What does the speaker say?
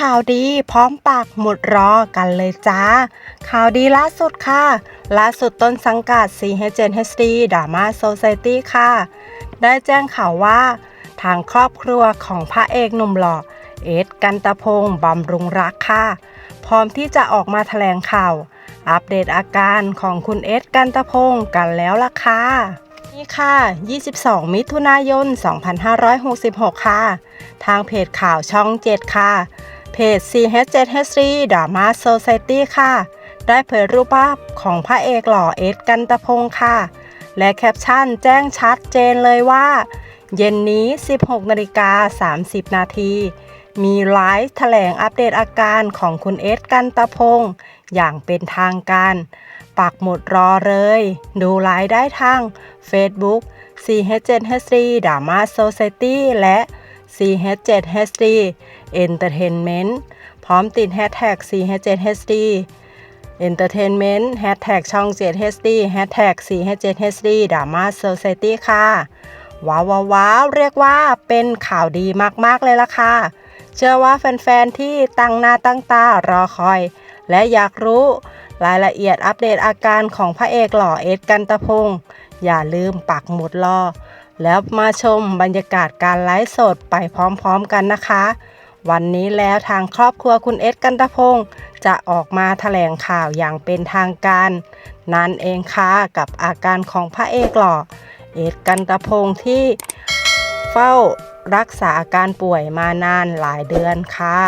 ข่าวดีพร้อมปากหมุดรอกันเลยจ้า ข่าวดีล่าสุดค่ะ ล่าสุดต้นสังกัด CHNHD Drama Society ค่ะ ได้แจ้งข่าวว่า ทางครอบครัวของพระเอกหนุ่มหล่อเอสกันตะพงศ์บำรุงรักค่ะ พร้อมที่จะออกมาแถลงข่าว อัปเดตอาการของคุณเอสกันตะพงศ์กันแล้วล่ะค่ะนี่ค่ะ 22 มิถุนายน 2566 ค่ะ ทางเพจข่าวช่อง 7 ค่ะ เพจ CH7H3 Drama Society ค่ะ ได้เผยรูปภาพของพระเอกหล่อเอสกันตะพงศ์ค่ะ และแคปชั่นแจ้งชัดเจนเลยว่า เย็นนี้ 16นาฬิกา30 นาที มีไลฟ์แถลงอัปเดตอาการของคุณเอสกันตะพงศ์อย่างเป็นทางการ ปักหมุดรอเลย ดูไลฟ์ได้ทาง Facebook CH7H3 Drama Society และ CH7HD Entertainment พร้อมติดแฮชแท็ก CH7HD Entertainment แฮชแท็กช่อง 7HD แฮชแท็ก CH7HD Drama Society ค่ะ ว้าวว้าวเรียกว่าเป็นข่าวดีมาก ๆ เลยล่ะค่ะ เชื่อว่าแฟน ๆ ที่ตั้งหน้าตั้งตารอคอย และอยากรู้รายละเอียดอัปเดตอาการของพระเอกหล่อเอสกันตะพงศ์อย่าลืมปักหมุดรอ แล้วมาชมบรรยากาศการไลฟ์สดไปพร้อมๆกันนะคะ วันนี้แล้วทางครอบครัวคุณเอสกันตะพงศ์จะออกมาแถลงข่าวอย่างเป็นทางการ นั่นเองค่ะกับอาการของพระเอกหล่อ เอสกันตะพงศ์ที่เฝ้ารักษาอาการป่วยมานานหลายเดือนค่ะ